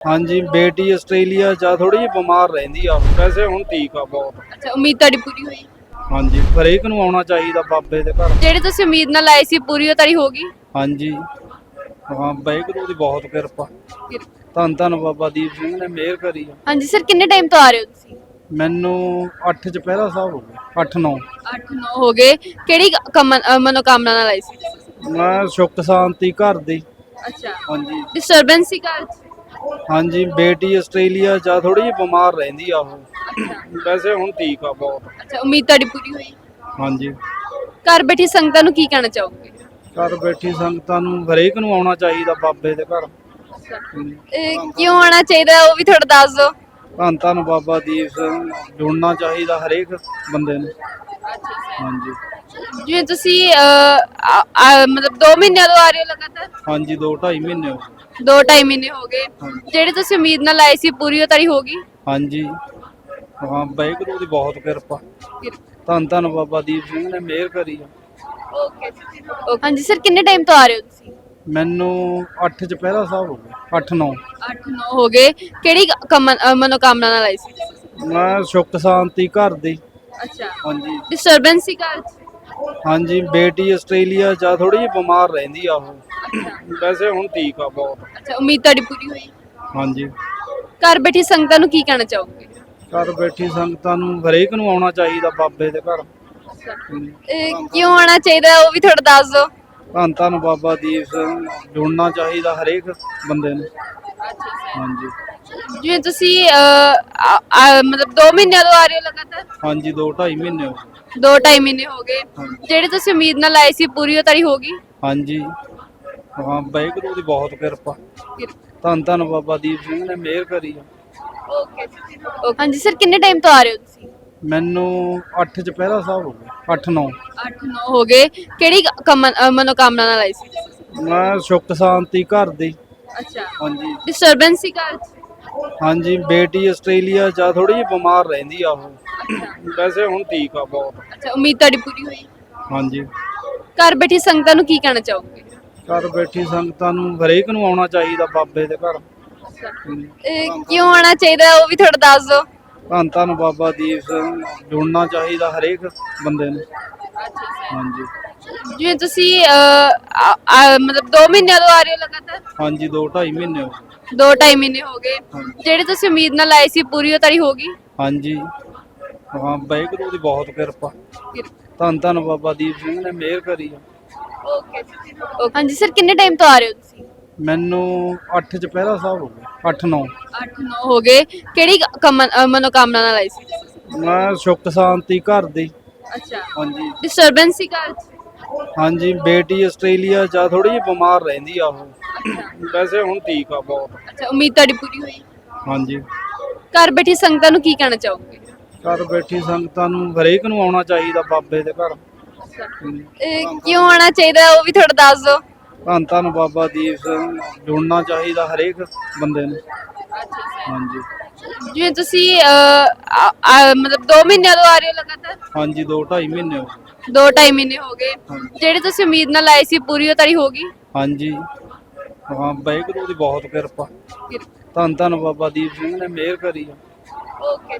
ਹਾਂਜੀ ਬੇਟੀ ਆਸਟ੍ਰੇਲੀਆ ਚ ਥੋੜੀ ਜਿਹੀ ਬਿਮਾਰ ਰਹਿੰਦੀ ਆ। ਵੈਸੇ ਹੁਣ ਠੀਕ ਆ ਬਹੁਤ। ਅੱਛਾ ਉਮੀਦ ਤੁਹਾਡੀ ਪੂਰੀ ਹੋਈ? ਹਾਂਜੀ ਹਰੇਕ ਨੂੰ ਆਉਣਾ ਚਾਹੀਦਾ ਬਾਬੇ ਦੇ ਘਰ। ਜਿਹੜੇ ਤੁਸੀਂ ਉਮੀਦ ਨਾਲ ਆਏ ਸੀ ਪੂਰੀ ਉਹ ਤੁਹਾਡੀ ਹੋ ਗਈ? ਹਾਂਜੀ। ਹਾਂ ਵਾਹਿਗੁਰੂ ਦੀ ਬਹੁਤ ਕਿਰਪਾ। ਧੰਨ ਧੰਨ ਬਾਬਾ ਦੀਪ ਸਿੰਘ ਨੇ ਮਿਹਰ ਕਰੀ ਆ। ਹਾਂਜੀ ਸਰ ਕਿੰਨੇ ਟਾਈਮ ਤੋਂ ਆ ਰਹੇ ਹੋ ਤੁਸੀਂ? ਮੈਨੂੰ 8 ਚੁਪਹਿਰਾ ਸਾਹਿਬ ਹੋ ਗਏ 8 9 8 9 ਹੋ ਗਏ। ਕਿਹੜੀ ਕਮਨ- ਅ, ਮਨੋਕਾਮਨਾ ਨਾਲ ਆਏ ਸੀ ਮੈਂ ਸੁੱਖ ਸ਼ਾਂਤੀ ਘਰ ਦੀ। ਅੱਛਾ। ਹਾਂਜੀ। ਡਿਸਟਰਬੈਂਸ ਸੀ ਘਰ 'ਚ? ਹਾਂਜੀ ਬੇਟੀ ਆਸਟ੍ਰੇਲੀਆ ਚ ਥੋੜੀ ਜਿਹੀ ਬਿਮਾਰ ਰਹਿੰਦੀ ਆ ਉਹ। ਵੈਸੇ ਹੁਣ ਠੀਕ ਆ ਬਹੁਤ। ਅੱਛਾ ਉਮੀਦ ਤੁਹਾਡੀ ਪੂਰੀ ਹੋਈ? ਹਾਂਜੀ। ਘਰ ਬੈਠੀ ਸੰਗਤਾਂ ਨੂੰ ਕੀ ਕਹਿਣਾ ਚਾਹੋਗੇ? ਘਰ ਬੈਠੀ ਸੰਗਤਾਂ ਨੂੰ ਹਰੇਕ ਨੂੰ ਆਉਣਾ ਚਾਹੀਦਾ ਬਾਬੇ ਦੇ ਘਰ। ਇਹ ਕਿਉਂ ਆਉਣਾ ਚਾਹੀਦਾ ਉਹ ਵੀ ਥੋੜਾ ਦੱਸ ਦਿਓ। ਧੰਨ ਧੰਨ ਬਾਬਾ ਦੀਪ ਸਿੰਘ ਜੁੜਨਾ ਚਾਹੀਦਾ ਹਰੇਕ ਬੰਦੇ ਨੂੰ। ਹਾਂਜੀ। ਜਿਵੇਂ ਤੁਸੀਂ ਅ, ਆ- ਆ- ਮਤਲਬ 2 ਮਹੀਨਿਆਂ ਤੋਂ ਆ ਰਹੇ ਹੋ ਲਗਾਤਾਰ? ਹਾਂਜੀ 2 2.5 ਮਹੀਨੇ ਹੋ ਗਏ। 2 2.5 ਮਹੀਨੇ ਹੋ ਗਏ। ਜਿਹੜੇ ਤੁਸੀਂ ਉਮੀਦ ਨਾਲ ਆਏ ਸੀ ਪੂਰੀ ਉਹ ਤੁਹਾਡੀ ਹੋ ਗਈ? ਹਾਂਜੀ। ਹਾਂ ਵਾਹਿਗੁਰੂ ਦੀ ਬਹੁਤ ਕਿਰਪਾ। ਧੰਨ ਧੰਨ ਬਾਬਾ ਦੀਪ ਸਿੰਘ ਨੇ ਮਿਹਰ ਕਰੀ ਆ। ਓਕੇ। ਹਾਂਜੀ ਸਰ ਕਿੰਨੇ ਟਾਈਮ ਤੋਂ ਆ ਰਹੇ ਹੋ ਤੁਸੀਂ? ਮੈਨੂੰ 8 ਚੁਪਹਿਰਾ ਸਾਹਿਬ ਹੋ ਗਏ 8 9 8 9 ਹੋ ਗਏ। ਕਿਹੜੀ ਕਮਨ- ਅ, ਮਨੋਕਾਮਨਾ ਨਾਲ ਆਏ ਸੀ ਮੈਂ ਸੁੱਖ ਸ਼ਾਂਤੀ ਘਰ ਦੀ। ਅੱਛਾ। ਹਾਂਜੀ। ਡਿਸਟਰਬੈਂਸ ਸੀ ਘਰ 'ਚ? ਹਾਂਜੀ ਬੇਟੀ ਆਸਟ੍ਰੇਲੀਆ ਚ ਥੋੜੀ ਜਿਹੀ ਬਿਮਾਰ ਰਹਿੰਦੀ ਆ ਉਹ। ਵੈਸੇ ਹੁਣ ਠੀਕ ਆ ਬਹੁਤ। ਅੱਛਾ ਉਮੀਦ ਤੁਹਾਡੀ ਪੂਰੀ ਹੋਈ? ਹਾਂਜੀ। ਘਰ ਬੈਠੀ ਸੰਗਤਾਂ ਨੂੰ ਕੀ ਕਹਿਣਾ ਚਾਹੋਗੇ? ਘਰ ਬੈਠੀ ਸੰਗਤਾਂ ਨੂੰ ਹਰੇਕ ਨੂੰ ਆਉਣਾ ਚਾਹੀਦਾ ਬਾਬੇ ਦੇ ਘਰ। ਇਹ ਕਿਉਂ ਆਉਣਾ ਚਾਹੀਦਾ ਉਹ ਵੀ ਥੋੜਾ ਦੱਸ ਦਿਓ। ਧੰਨ ਧੰਨ ਬਾਬਾ ਦੀਪ ਸਿੰਘ ਜੁੜਨਾ ਚਾਹੀਦਾ ਹਰੇਕ ਬੰਦੇ ਨੂੰ। ਹਾਂਜੀ। ਜਿਵੇਂ ਤੁਸੀਂ ਅ, ਆ- ਆ- ਮਤਲਬ 2 ਮਹੀਨਿਆਂ ਤੋਂ ਆ ਰਹੇ ਹੋ ਲਗਾਤਾਰ? ਹਾਂਜੀ 2 2.5 ਮਹੀਨੇ ਹੋ ਗਏ। 2 2.5 ਮਹੀਨੇ ਹੋ ਗਏ। ਜਿਹੜੇ ਤੁਸੀਂ ਉਮੀਦ ਨਾਲ ਆਏ ਸੀ ਪੂਰੀ ਤੁਹਾਡੀ ਹੋ ਗਈ? ਹਾਂਜੀ। ਹਾਂ ਵਾਹਿਗੁਰੂ ਦੀ ਬਹੁਤ ਕਿਰਪਾ। ਧੰਨ ਧੰਨ ਬਾਬਾ ਦੀਪ ਸਿੰਘ ਨੇ ਮਿਹਰ ਕਰੀ ਆ। ਓਕੇ ਹਾਂਜੀ ਸਰ ਕਿੰਨੇ ਟਾਈਮ ਤੋਂ ਆ ਰਹੇ ਹੋ ਤੁਸੀਂ? ਮੈਨੂੰ 8 ਚੁਪਹਿਰਾ ਸਾਹਿਬ ਹੋ ਗਏ 8 9 8 9 ਹੋ ਗਏ। ਕਿਹੜੀ ਕਮਨ- ਅ, ਮਨੋਕਾਮਨਾ ਨਾਲ ਆਏ ਸੀ? ਮੈਂ ਸੁੱਖ ਸ਼ਾਂਤੀ ਘਰ ਦੀ। ਅੱਛਾ। ਹਾਂਜੀ। ਡਿਸਟਰਬੈਂਸ ਸੀ ਘਰ 'ਚ? ਹਾਂਜੀ ਬੇਟੀ ਆਸਟ੍ਰੇਲੀਆ ਚ ਥੋੜੀ ਜਿਹੀ ਬਿਮਾਰ ਰਹਿੰਦੀ ਆ ਉਹ। ਵੈਸੇ ਹੁਣ ਠੀਕ ਆ ਬਹੁਤ। ਅੱਛਾ ਉਮੀਦ ਤੁਹਾਡੀ ਪੂਰੀ ਹੋਈ? ਹਾਂਜੀ। ਘਰ ਬੈਠੀ ਸੰਗਤਾਂ ਨੂੰ ਕੀ ਕਹਿਣਾ ਚਾਹੋਗੇ? ਘਰ ਬੈਠੀ ਸੰਗਤਾਂ ਨੂੰ ਹਰੇਕ ਨੂੰ ਆਉਣਾ ਚਾਹੀਦਾ ਬਾਬੇ ਦੇ ਘਰ। ਇਹ ਕਿਉਂ ਆਉਣਾ ਚਾਹੀਦਾ ਉਹ ਵੀ ਥੋੜਾ ਦੱਸ ਦਿਓ। ਧੰਨ ਧੰਨ ਬਾਬਾ ਦੀਪ ਸਿੰਘ ਜੁੜਨਾ ਚਾਹੀਦਾ ਹਰੇਕ ਬੰਦੇ ਨੂੰ। ਹਾਂਜੀ। ਜਿਵੇਂ ਤੁਸੀਂ ਅ, ਆ- ਆ- ਮਤਲਬ 2 ਮਹੀਨਿਆਂ ਤੋਂ ਆ ਰਹੇ ਹੋ ਲਗਾਤਾਰ? ਹਾਂਜੀ 2 2.5 ਮਹੀਨੇ ਹੋ ਗਏ। 2 2.5 ਮਹੀਨੇ ਹੋ ਗਏ। ਜਿਹੜੇ ਤੁਸੀਂ ਉਮੀਦ ਨਾਲ ਆਏ ਸੀ ਪੂਰੀ ਤੁਹਾਡੀ ਹੋ ਗਈ? ਹਾਂਜੀ। ਹਾਂ ਵਾਹਿਗੁਰੂ ਦੀ ਬਹੁਤ ਕਿਰਪਾ। ਧੰਨ ਧੰਨ ਬਾਬਾ ਦੀਪ ਸਿੰਘ ਨੇ ਮਿਹਰ ਕਰੀ ਆ। ਓਕੇ ਹਾਂਜੀ ਸਰ ਕਿੰਨੇ ਟਾਈਮ ਤੋਂ ਆ ਰਹੇ ਹੋ ਤੁਸੀਂ? ਮੈਨੂੰ 8 ਚੁਪਹਿਰਾ ਸਾਹਿਬ ਹੋ ਗਏ 8 9 8 9 ਹੋ ਗਏ। ਕਿਹੜੀ ਮਨੋਕਾਮਨਾ ਨਾਲ ਆਏ ਸੀ? ਮੈਂ ਸੁੱਖ ਸ਼ਾਂਤੀ ਘਰ ਦੀ। ਅੱਛਾ। ਹਾਂਜੀ। ਡਿਸਟਰਬੈਂਸ ਸੀ ਘਰ 'ਚ? ਹਾਂਜੀ ਬੇਟੀ ਆਸਟ੍ਰੇਲੀਆ ਚ ਥੋੜੀ ਜਿਹੀ ਬਿਮਾਰ ਰਹਿੰਦੀ ਆ ਉਹ। ਵੈਸੇ ਹੁਣ ਠੀਕ ਆ ਬਹੁਤ। ਅੱਛਾ ਉਮੀਦ ਤੁਹਾਡੀ ਪੂਰੀ ਹੋਈ। ਹਾਂਜੀ। ਘਰ ਬੈਠੀ ਸੰਗਤਾਂ ਨੂੰ ਕੀ ਕਹਿਣਾ ਚਾਹੋਗੇ? ਘਰ ਬੈਠੀ ਸੰਗਤਾਂ ਨੂੰ ਹਰੇਕ ਨੂੰ ਆਉਣਾ ਚਾਹੀਦਾ ਬਾਬੇ ਦੇ ਘਰ। ਇਹ ਕਿਉਂ ਆਉਣਾ ਚਾਹੀਦਾ ਉਹ ਵੀ ਥੋੜਾ ਦੱਸ ਦਿਓ। ਧੰਨ ਧੰਨ ਬਾਬਾ ਦੀਪ ਸਿੰਘ ਜੁੜਨਾ ਚਾਹੀਦਾ ਹਰੇਕ ਬੰਦੇ ਨੂੰ। ਹਾਂਜੀ। ਜਿਵੇਂ ਤੁਸੀਂ ਅ, ਆ- ਆ- ਮਤਲਬ 2 ਮਹੀਨਿਆਂ ਤੋਂ ਆ ਰਹੇ ਹੋ ਲਗਾਤਾਰ? ਹਾਂਜੀ 2 2.5 ਮਹੀਨੇ ਹੋ ਗਏ। 2 2.5 ਮਹੀਨੇ ਹੋ ਗਏ। ਜਿਹੜੇ ਤੁਸੀਂ ਉਮੀਦ ਨਾਲ ਆਏ ਸੀ ਪੂਰੀ ਉਹ ਤੁਹਾਡੀ ਹੋ ਗਈ? ਹਾਂਜੀ। ਹਾਂ, ਵਾਹਿਗੁਰੂ ਦੀ ਬਹੁਤ ਕਿਰਪਾ। ਧੰਨ ਧੰਨ ਬਾਬਾ ਦੀਪ ਸਿੰਘ ਨੇ ਮਿਹਰ ਕਰੀ ਆ। ਓਕੇ